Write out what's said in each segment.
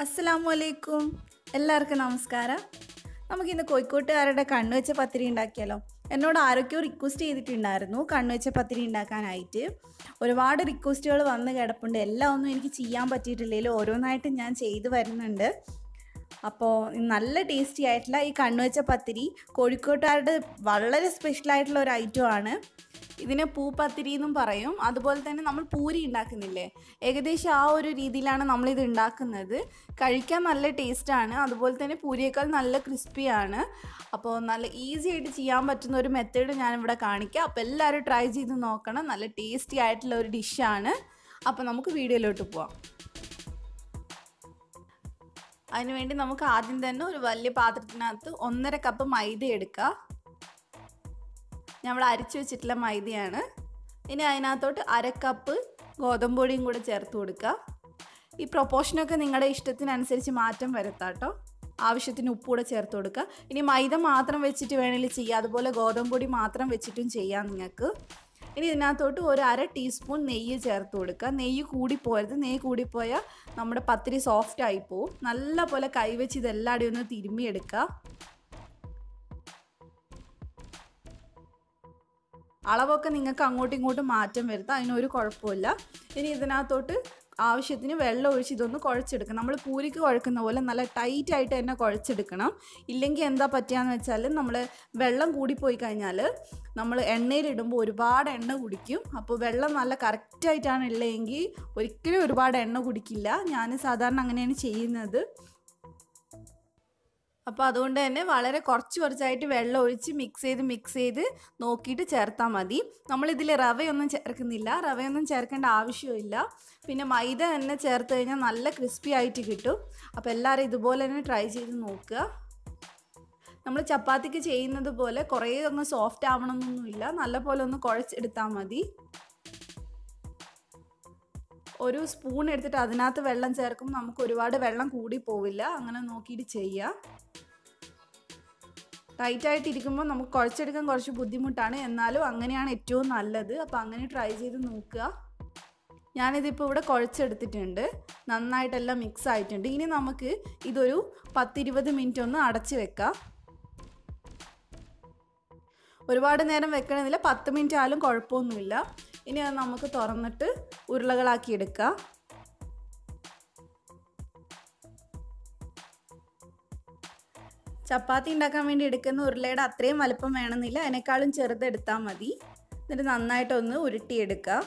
അസ്സലാമു അലൈക്കും എല്ലാവർക്കും നമസ്കാരം. നമുക്കിന്ന് കോഴിക്കോട്ടുകാരുടെ കണ്ണുവെച്ച പത്തിരി ഉണ്ടാക്കിയാലോ? എന്നോട് ആരൊക്കെയോ റിക്വസ്റ്റ് ചെയ്തിട്ടുണ്ടായിരുന്നു കണ്ണുവെച്ച പത്തിരി ഉണ്ടാക്കാനായിട്ട്. ഒരുപാട് റിക്വസ്റ്റുകൾ വന്ന് കിടപ്പുണ്ട്. എല്ലാം ഒന്നും എനിക്ക് ചെയ്യാൻ പറ്റിയിട്ടില്ലെങ്കിലും ഓരോന്നായിട്ട് ഞാൻ ചെയ്തു വരുന്നുണ്ട്. അപ്പോൾ നല്ല ടേസ്റ്റി ആയിട്ടുള്ള ഈ കണ്ണുവെച്ച പത്തിരി കോഴിക്കോട്ടുകാരുടെ വളരെ സ്പെഷ്യൽ ആയിട്ടുള്ള ഒരു ഐറ്റം ആണ്. ഇതിനെ പൂപ്പത്തിരി എന്നും പറയും. അതുപോലെ തന്നെ നമ്മൾ പൂരി ഉണ്ടാക്കുന്നില്ലേ? ഏകദേശം ആ ഒരു രീതിയിലാണ് നമ്മളിത് ഉണ്ടാക്കുന്നത്. കഴിക്കാൻ നല്ല ടേസ്റ്റാണ് അതുപോലെ തന്നെ പൂരിയേക്കാൾ നല്ല ക്രിസ്പിയാണ് അപ്പോൾ നല്ല ഈസി ആയിട്ട് ചെയ്യാൻ പറ്റുന്ന ഒരു മെത്തേഡ് ഞാനിവിടെ കാണിക്കാം. അപ്പോൾ എല്ലാവരും ട്രൈ ചെയ്ത് നോക്കണം. നല്ല ടേസ്റ്റി ആയിട്ടുള്ള ഒരു ഡിഷാണ് അപ്പോൾ നമുക്ക് വീഡിയോയിലോട്ട് പോവാം. അതിനുവേണ്ടി നമുക്ക് ആദ്യം തന്നെ ഒരു വലിയ പാത്രത്തിനകത്ത് ഒന്നര കപ്പ് മൈദ എടുക്കുക. നമ്മൾ അരിച്ചു വെച്ചിട്ടുള്ള മൈദയാണ്. ഇനി അതിനകത്തോട്ട് അര കപ്പ് ഗോതമ്പ് പൊടിയും കൂടെ ചേർത്ത് കൊടുക്കുക. ഈ പ്രൊപ്പോർഷനൊക്കെ നിങ്ങളുടെ ഇഷ്ടത്തിനനുസരിച്ച് മാറ്റം വരുത്താട്ടോ. ആവശ്യത്തിന് ഉപ്പ് കൂടെ ചേർത്ത് കൊടുക്കുക. ഇനി മൈദ മാത്രം വെച്ചിട്ട് വേണമെങ്കിൽ ചെയ്യുക അതുപോലെ ഗോതമ്പ് പൊടി മാത്രം വെച്ചിട്ടും ചെയ്യാം നിങ്ങൾക്ക്. ഇനി ഇതിനകത്തോട്ട് ഒരു അര ടീസ്പൂൺ നെയ്യ് ചേർത്ത് കൊടുക്കുക. നെയ്യ് കൂടിപ്പോയത് നെയ്യ് കൂടിപ്പോയാൽ നമ്മുടെ പത്തിരി സോഫ്റ്റ് ആയി പോവും. നല്ല പോലെ കൈവച്ച് ഇതെല്ലാവരും ഒന്ന് തിരുമ്മിയെടുക്കുക. അളവൊക്കെ നിങ്ങൾക്ക് അങ്ങോട്ടും ഇങ്ങോട്ടും മാറ്റം വരുത്താം. അതിനൊരു കുഴപ്പമില്ല. ഇനി ഇതിനകത്തോട്ട് ആവശ്യത്തിന് വെള്ളം ഒഴിച്ച് ഇതൊന്ന് കുഴച്ചെടുക്കണം. നമ്മൾ പൂരിക്ക് കുഴക്കുന്ന പോലെ നല്ല ടൈറ്റായിട്ട് തന്നെ കുഴച്ചെടുക്കണം. ഇല്ലെങ്കിൽ എന്താ പറ്റുകയെന്ന് വെച്ചാൽ നമ്മൾ വെള്ളം കൂടിപ്പോയി കഴിഞ്ഞാൽ നമ്മൾ എണ്ണയിലിടുമ്പോൾ ഒരുപാട് എണ്ണ കുടിക്കും. അപ്പോൾ വെള്ളം നല്ല കറക്റ്റായിട്ടാണ് ഉള്ളതെങ്കിൽ ഒരിക്കലും ഒരുപാട് എണ്ണ കുടിക്കില്ല. ഞാൻ സാധാരണ അങ്ങനെയാണ് ചെയ്യുന്നത്. അപ്പോൾ അതുകൊണ്ട് തന്നെ വളരെ കുറച്ച് കുറച്ചായിട്ട് വെള്ളം ഒഴിച്ച് മിക്സ് ചെയ്ത് മിക്സ് ചെയ്ത് നോക്കിയിട്ട് ചേർത്താൽ മതി. നമ്മളിതിൽ റവയൊന്നും ചേർക്കുന്നില്ല. റവയൊന്നും ചേർക്കേണ്ട ആവശ്യമില്ല പിന്നെ മൈദ തന്നെ ചേർത്ത് കഴിഞ്ഞാൽ നല്ല ക്രിസ്പി ആയിട്ട് കിട്ടും. അപ്പോൾ എല്ലാവരും ഇതുപോലെ തന്നെ ട്രൈ ചെയ്ത് നോക്കുക. നമ്മൾ ചപ്പാത്തിക്ക് ചെയ്യുന്നത് പോലെ കുറേ ഒന്ന് സോഫ്റ്റ് ആവണമെന്നൊന്നുമില്ല നല്ലപോലെ ഒന്ന് കുഴച്ചെടുത്താൽ മതി. ഒരു സ്പൂൺ എടുത്തിട്ട് അതിനകത്ത് വെള്ളം ചേർക്കുമ്പോൾ നമുക്ക് ഒരുപാട് വെള്ളം കൂടി പോവില്ല. അങ്ങനെ നോക്കിയിട്ട് ചെയ്യാം. ടൈറ്റായിട്ട് ഇരിക്കുമ്പോൾ നമുക്ക് കുഴച്ചെടുക്കാൻ കുറച്ച് ബുദ്ധിമുട്ടാണ്. എന്നാലും അങ്ങനെയാണ് ഏറ്റവും നല്ലത്. അപ്പോൾ അങ്ങനെ ട്രൈ ചെയ്ത് നോക്കുക. ഞാനിതിപ്പോൾ ഇവിടെ കുഴച്ചെടുത്തിട്ടുണ്ട്. നന്നായിട്ടെല്ലാം മിക്സ് ആയിട്ടുണ്ട്. ഇനി നമുക്ക് ഇതൊരു പത്തിരുപത് മിനിറ്റ് ഒന്ന് അടച്ച് വെക്കാം. ഒരുപാട് നേരം വെക്കണമെന്നില്ല. പത്ത് മിനിറ്റ് ആയാലും കുഴപ്പമൊന്നുമില്ല. ഇനി അത് നമുക്ക് തുറന്നിട്ട് ഉരുളകളാക്കി എടുക്കാം. ചപ്പാത്തി ഉണ്ടാക്കാൻ വേണ്ടി എടുക്കുന്ന ഉരുളയുടെ അത്രയും വലുപ്പം വേണമെന്നില്ല. അതിനേക്കാളും ചെറുതെടുത്താൽ മതി. എന്നിട്ട് നന്നായിട്ടൊന്ന് ഉരുട്ടിയെടുക്കുക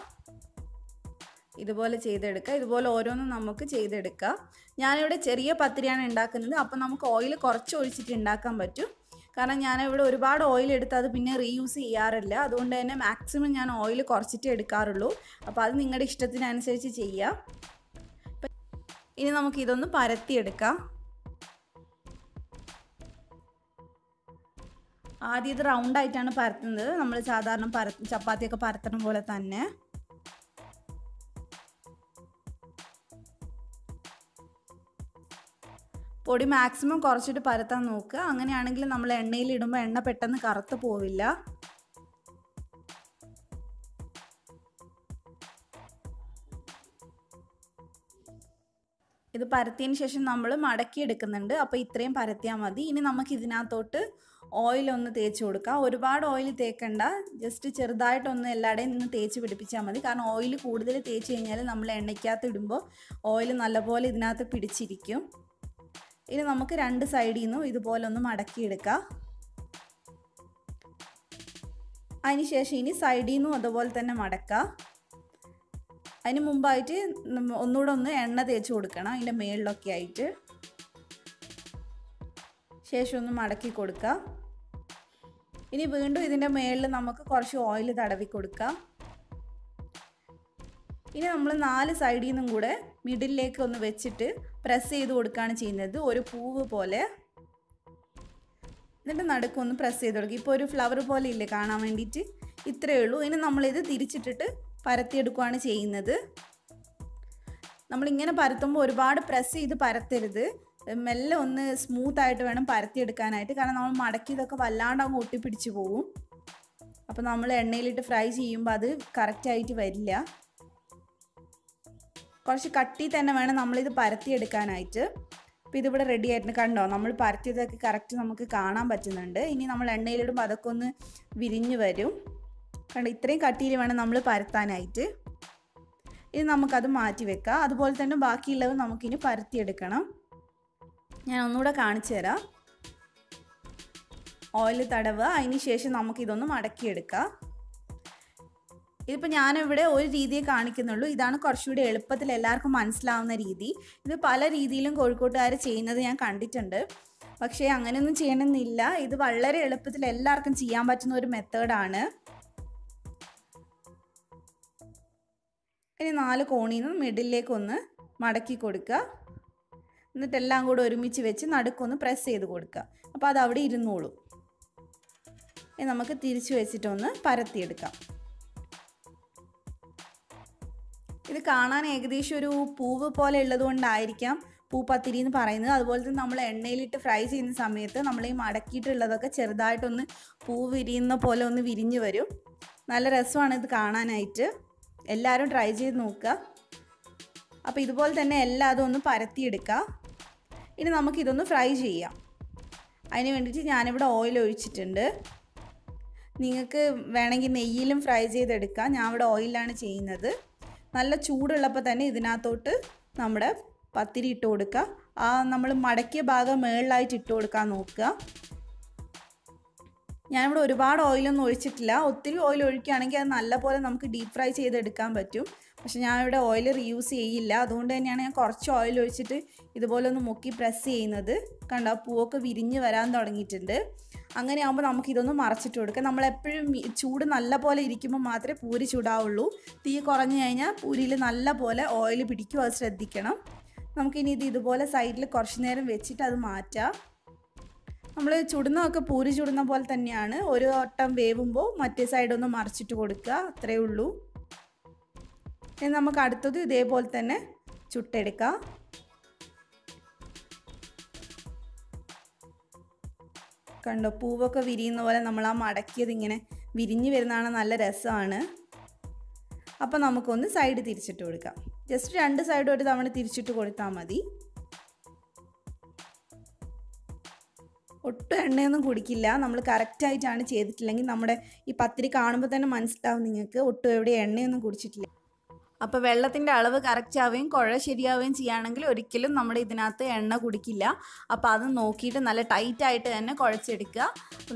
ഇതുപോലെ ചെയ്തെടുക്കുക ഇതുപോലെ ഓരോന്നും നമുക്ക് ചെയ്തെടുക്കാം. ഞാനിവിടെ ചെറിയ പത്തിരിയാണ് ഉണ്ടാക്കുന്നത്. അപ്പോൾ നമുക്ക് ഓയിൽ കുറച്ച് ഒഴിച്ചിട്ട് ഉണ്ടാക്കാൻ പറ്റും. കാരണം ഞാൻ ഇവിടെ ഒരുപാട് ഓയിൽ എടുത്ത് അത് പിന്നെ റീയൂസ് ചെയ്യാറില്ല. അതുകൊണ്ട് തന്നെ മാക്സിമം ഞാൻ ഓയിൽ കുറച്ചിട്ട് എടുക്കാറുള്ളൂ. അപ്പോൾ അത് നിങ്ങളുടെ ഇഷ്ടത്തിനനുസരിച്ച് ചെയ്യാം. ഇനി നമുക്ക് ഇതൊന്ന് പരത്തിയെടുക്കാം. ആദ്യം ഇത് റൗണ്ട് ആയിട്ടാണ് പരത്തുന്നത്. നമ്മൾ സാധാരണ പര ചപ്പാത്തിയൊക്കെ പരത്തണ പോലെ തന്നെ. പൊടി മാക്സിമം കുറച്ചിട്ട് പരത്താൻ നോക്കുക അങ്ങനെയാണെങ്കിൽ നമ്മൾ എണ്ണയിൽ ഇടുമ്പോൾ എണ്ണ പെട്ടെന്ന് കറുത്ത് പോവില്ല. ഇത് പരത്തിയതിന് ശേഷം നമ്മൾ മടക്കി എടുക്കുന്നുണ്ട് അപ്പോൾ ഇത്രയും പരത്തിയാൽ മതി. ഇനി നമുക്ക് ഇതിനകത്തോട്ട് ഓയിൽ ഒന്ന് തേച്ച് കൊടുക്കാം. ഒരുപാട് ഓയിൽ തേക്കണ്ട. ജസ്റ്റ് ചെറുതായിട്ടൊന്ന് എല്ലായിടെയും നിന്ന് തേച്ച് പിടിപ്പിച്ചാൽ മതി. കാരണം ഓയിൽ കൂടുതൽ തേച്ച് കഴിഞ്ഞാൽ നമ്മൾ എണ്ണയ്ക്കകത്ത് ഇടുമ്പോൾ ഓയിൽ നല്ലപോലെ ഇതിനകത്ത് പിടിച്ചിരിക്കും. ഇനി നമുക്ക് രണ്ട് സൈഡിൽ നിന്നും ഇതുപോലെ ഒന്ന് മടക്കിയെടുക്കാം. അതിനുശേഷം ഇനി സൈഡിൽ നിന്നും അതുപോലെ തന്നെ മടക്കാം. അതിന് മുമ്പായിട്ട് ഒന്നുകൂടെ ഒന്ന് എണ്ണ തേച്ച് കൊടുക്കണം അതിന്റെ മേളിലൊക്കെ ആയിട്ട്. ശേഷം ഒന്ന് മടക്കി കൊടുക്കുക ഇനി വീണ്ടും ഇതിന്റെ മേളിൽ നമുക്ക് കുറച്ച് ഓയിൽ തടവി കൊടുക്കാം. ഇനി നമ്മൾ നാല് സൈഡിൽ നിന്നും കൂടെ മിഡിലേക്ക് ഒന്ന് വെച്ചിട്ട് പ്രസ് ചെയ്ത് കൊടുക്കുകയാണ് ചെയ്യുന്നത്. ഒരു പൂവ് പോലെ. എന്നിട്ട് നടുക്കൊന്ന് പ്രസ് ചെയ്ത് കൊടുക്കുക ഇപ്പോൾ ഒരു ഫ്ലവർ പോലെ ഇല്ലേ കാണാൻ വേണ്ടിയിട്ട്? ഇത്രയേ ഉള്ളൂ. ഇനി നമ്മളിത് തിരിച്ചിട്ടിട്ട് പരത്തിയെടുക്കുകയാണ് ചെയ്യുന്നത്. നമ്മളിങ്ങനെ പരത്തുമ്പോൾ ഒരുപാട് പ്രസ് ചെയ്ത് പരത്തരുത്. മെല്ലെ ഒന്ന് സ്മൂത്ത് ആയിട്ട് വേണം പരത്തിയെടുക്കാനായിട്ട്. കാരണം നമ്മൾ മടക്കിയതൊക്കെ വല്ലാണ്ട് അങ്ങ് ഒട്ടിപ്പിടിച്ച് പോവും. അപ്പോൾ നമ്മൾ എണ്ണയിലിട്ട് ഫ്രൈ ചെയ്യുമ്പോൾ അത് കറക്റ്റായിട്ട് വരില്ല. കുറച്ച് കട്ടി തന്നെ വേണം നമ്മളിത് പരത്തിയെടുക്കാനായിട്ട്. അപ്പോൾ ഇതിവിടെ റെഡി ആയിട്ടുണ്ട്. കണ്ടോ? നമ്മൾ പരത്തിയതൊക്കെ കറക്റ്റ് നമുക്ക് കാണാൻ പറ്റുന്നുണ്ട്. ഇനി നമ്മൾ എണ്ണയിലിടുമ്പോൾ അതൊക്കെ ഒന്ന് വിരിഞ്ഞ് വരും. കണ്ടോ? ഇത്രയും കട്ടിയിൽ വേണം നമ്മൾ പരത്താനായിട്ട്. ഇനി നമുക്കത് മാറ്റി വെക്കാം. അതുപോലെ തന്നെ ബാക്കിയുള്ളത് നമുക്കിനി പരത്തിയെടുക്കണം. ഞാൻ ഒന്നുകൂടെ കാണിച്ചു തരാം. ഓയിൽ തടവുക. അതിന് ശേഷം നമുക്കിതൊന്ന് മടക്കിയെടുക്കാം. ഇതിപ്പോൾ ഞാനിവിടെ ഒരു രീതിയെ കാണിക്കുന്നുള്ളൂ. ഇതാണ് കുറച്ചുകൂടി എളുപ്പത്തിൽ എല്ലാവർക്കും മനസ്സിലാവുന്ന രീതി. ഇത് പല രീതിയിലും കോഴിക്കോട്ടുകാർ ചെയ്യുന്നത് ഞാൻ കണ്ടിട്ടുണ്ട്. പക്ഷേ അങ്ങനെയൊന്നും ചെയ്യണമെന്നില്ല. ഇത് വളരെ എളുപ്പത്തിൽ എല്ലാവർക്കും ചെയ്യാൻ പറ്റുന്ന ഒരു മെത്തേഡാണ്. ഇനി നാല് കോണിൽ നിന്ന് മിഡിലേക്ക് മടക്കി കൊടുക്കുക. എന്നിട്ട് എല്ലാം കൂടെ ഒരുമിച്ച് വെച്ച് നടുക്കൊന്ന് പ്രസ് ചെയ്ത് കൊടുക്കുക. അപ്പോൾ അത് അവിടെ ഇരുന്നോളൂ നമുക്ക് തിരിച്ചു വെച്ചിട്ടൊന്ന് പരത്തിയെടുക്കാം. ഇത് കാണാൻ ഏകദേശം ഒരു പൂവ് പോലെ ഉള്ളത് കൊണ്ടായിരിക്കാം പൂപ്പത്തിരി എന്ന് പറയുന്നത്. അതുപോലെ തന്നെ നമ്മൾ എണ്ണയിലിട്ട് ഫ്രൈ ചെയ്യുന്ന സമയത്ത് നമ്മൾ ഈ മടക്കിയിട്ടുള്ളതൊക്കെ ചെറുതായിട്ടൊന്ന് പൂ വിരിയുന്ന പോലെ ഒന്ന് വിരിഞ്ഞ് വരും. നല്ല രസമാണ് ഇത് കാണാനായിട്ട്. എല്ലാവരും ട്രൈ ചെയ്ത് നോക്കുക. അപ്പോൾ ഇതുപോലെ തന്നെ എല്ലാം ഒന്ന് പരത്തിയെടുക്കുക. ഇനി നമുക്കിതൊന്ന് ഫ്രൈ ചെയ്യാം. അതിന് വേണ്ടിയിട്ട് ഞാനിവിടെ ഓയിൽ ഒഴിച്ചിട്ടുണ്ട്. നിങ്ങൾക്ക് വേണമെങ്കിൽ നെയ്യിലും ഫ്രൈ ചെയ്തെടുക്കാം. ഞാൻ ഇവിടെ ഓയിലാണ് ചെയ്യുന്നത്. നല്ല ചൂടുള്ളപ്പോൾ തന്നെ ഇതിനകത്തോട്ട് നമ്മുടെ പത്തിരി ഇട്ട് കൊടുക്കുക. ആ നമ്മൾ മടക്കിയ ഭാഗം മുകളിലായിട്ട് ഇട്ട് കൊടുക്കാൻ നോക്കുക. ഞാനിവിടെ ഒരുപാട് ഓയിലൊന്നും ഒഴിച്ചിട്ടില്ല. ഒത്തിരി ഓയിൽ ഒഴിക്കുകയാണെങ്കിൽ അത് നല്ലപോലെ നമുക്ക് ഡീപ് ഫ്രൈ ചെയ്തെടുക്കാൻ പറ്റും. പക്ഷെ ഞാനിവിടെ ഓയിൽ റീയൂസ് ചെയ്യില്ല. അതുകൊണ്ട് തന്നെയാണ് ഞാൻ കുറച്ച് ഓയിൽ ഒഴിച്ചിട്ട് ഇതുപോലെ ഒന്ന് മുക്കി പ്രസ് ചെയ്യുന്നത്. കണ്ടോ? പൂവൊക്കെ വിരിഞ്ഞ് വരാൻ തുടങ്ങിയിട്ടുണ്ട്. അങ്ങനെ ആകുമ്പോൾ നമുക്കിതൊന്ന് മറച്ചിട്ട് കൊടുക്കാം. നമ്മളെപ്പോഴും ചൂട് നല്ല പോലെ ഇരിക്കുമ്പോൾ മാത്രമേ പൂരി ചൂടാവുള്ളൂ. തീ കുറഞ്ഞു കഴിഞ്ഞാൽ പൂരിയിൽ നല്ല പോലെ ഓയിൽ പിടിക്കും അത് ശ്രദ്ധിക്കണം. നമുക്കിനി ഇത് ഇതുപോലെ സൈഡിൽ കുറച്ച് നേരം വെച്ചിട്ട് അത് മാറ്റാം. നമ്മൾ ചുടുന്നതൊക്കെ പൂരി ചുടുന്ന പോലെ തന്നെയാണ്. ഒരു വട്ടം വേവുമ്പോൾ മറ്റേ സൈഡ് ഒന്ന് മറിച്ചിട്ട് കൊടുക്കുക. അത്രയേ ഉള്ളൂ. ഇനി നമുക്ക് അടുത്തത് ഇതേപോലെ തന്നെ ചുട്ടെടുക്കാം. കണ്ടോ പൂവൊക്കെ വിരിയുന്ന പോലെ നമ്മൾ ആ മടക്കിയത് ഇങ്ങനെ വിരിഞ്ഞ് വരുന്നതാണ് നല്ല രസമാണ്. അപ്പോൾ നമുക്കൊന്ന് സൈഡ് തിരിച്ചിട്ട് കൊടുക്കാം. ജസ്റ്റ് രണ്ട് സൈഡും ഒരു തവണ തിരിച്ചിട്ട് കൊടുത്താൽ മതി. ഒട്ടും എണ്ണയൊന്നും കുടിക്കില്ല. നമ്മൾ കറക്റ്റായിട്ടാണ് ചെയ്തിട്ടില്ലെങ്കിൽ നമ്മുടെ ഈ പത്തിരി കാണുമ്പോൾ തന്നെ മനസ്സിലാവും നിങ്ങൾക്ക് ഒട്ടും എവിടെ എണ്ണയൊന്നും കുടിച്ചിട്ടില്ല. അപ്പോൾ വെള്ളത്തിന്റെ അളവ് കറക്റ്റ് ആവുകയും കുഴ ശരിയാവുകയും ചെയ്യുകയാണെങ്കിൽ ഒരിക്കലും നമ്മൾ ഇതിനകത്ത് എണ്ണ കുടിക്കില്ല. അപ്പോൾ അത് നോക്കിയിട്ട് നല്ല ടൈറ്റായിട്ട് തന്നെ കുഴച്ചെടുക്കുക.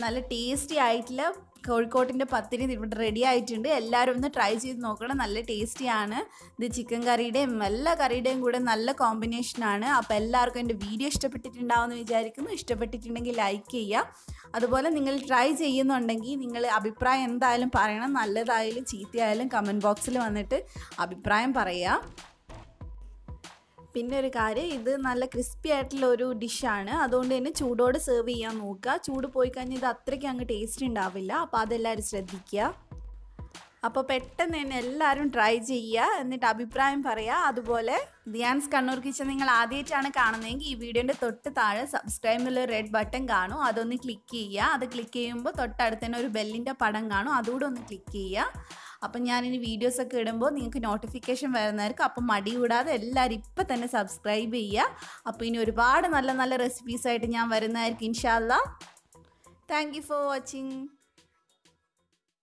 നല്ല ടേസ്റ്റി ആയിട്ടുള്ള കോഴിക്കോട്ടിന്റെ പത്തിരി ഇവിടെ റെഡി ആയിട്ടുണ്ട്. എല്ലാവരും ഒന്ന് ട്രൈ ചെയ്ത് നോക്കണം. നല്ല ടേസ്റ്റിയാണ് ഇത് ചിക്കൻ കറിയുടെയും എല്ലാ കറിയുടെയും കൂടെ നല്ല കോമ്പിനേഷനാണ് അപ്പോൾ എല്ലാവർക്കും എന്റെ വീഡിയോ ഇഷ്ടപ്പെട്ടിട്ടുണ്ടാവുമെന്ന് വിചാരിക്കുന്നു. ഇഷ്ടപ്പെട്ടിട്ടുണ്ടെങ്കിൽ ലൈക്ക് ചെയ്യുക. അതുപോലെ നിങ്ങൾ ട്രൈ ചെയ്യുന്നുണ്ടെങ്കിൽ നിങ്ങൾ അഭിപ്രായം എന്തായാലും പറയണം. നല്ലതായാലും ചീത്തയായാലും കമന്റ് ബോക്സിൽ വന്നിട്ട് അഭിപ്രായം പറയുക. പിന്നെ ഒരു കാര്യം ഇത് നല്ല ക്രിസ്പി ആയിട്ടുള്ള ഒരു ഡിഷാണ് അതുകൊണ്ട് തന്നെ ചൂടോടെ സെർവ് ചെയ്യാൻ നോക്കുക. ചൂട് പോയി കഴിഞ്ഞാൽ ഇത് അത്രയ്ക്ക് അങ്ങ് ടേസ്റ്റ് ഉണ്ടാവില്ല അപ്പോൾ അതെല്ലാവരും ശ്രദ്ധിക്കുക. അപ്പോൾ പെട്ടെന്ന് തന്നെ എല്ലാവരും ട്രൈ ചെയ്യുക. എന്നിട്ട് അഭിപ്രായം പറയുക അതുപോലെ ദിയാൻസ് കണ്ണൂർ കിച്ചൻ നിങ്ങൾ ആദ്യമായിട്ടാണ് കാണുന്നതെങ്കിൽ ഈ വീഡിയോന്റെ തൊട്ട് താഴെ സബ്സ്ക്രൈബിൽ റെഡ് ബട്ടൺ കാണും. അതൊന്ന് ക്ലിക്ക് ചെയ്യുക. അത് ക്ലിക്ക് ചെയ്യുമ്പോൾ തൊട്ടടുത്ത് തന്നെ ഒരു ബെല്ലിന്റെ പടം കാണും. അതുകൂടെ ഒന്ന് ക്ലിക്ക് ചെയ്യുക. അപ്പം ഞാനിനി വീഡിയോസൊക്കെ ഇടുമ്പോൾ നിങ്ങൾക്ക് നോട്ടിഫിക്കേഷൻ വരുന്നവർക്ക് അപ്പം മടി കൂടാതെ എല്ലാവരും ഇപ്പം തന്നെ സബ്സ്ക്രൈബ് ചെയ്യുക അപ്പോൾ ഇനി ഒരുപാട് നല്ല നല്ല റെസിപ്പീസായിട്ട് ഞാൻ വരുന്നതായിരിക്കും ഇൻഷാല്ല താങ്ക് യു ഫോർ വാച്ചിങ്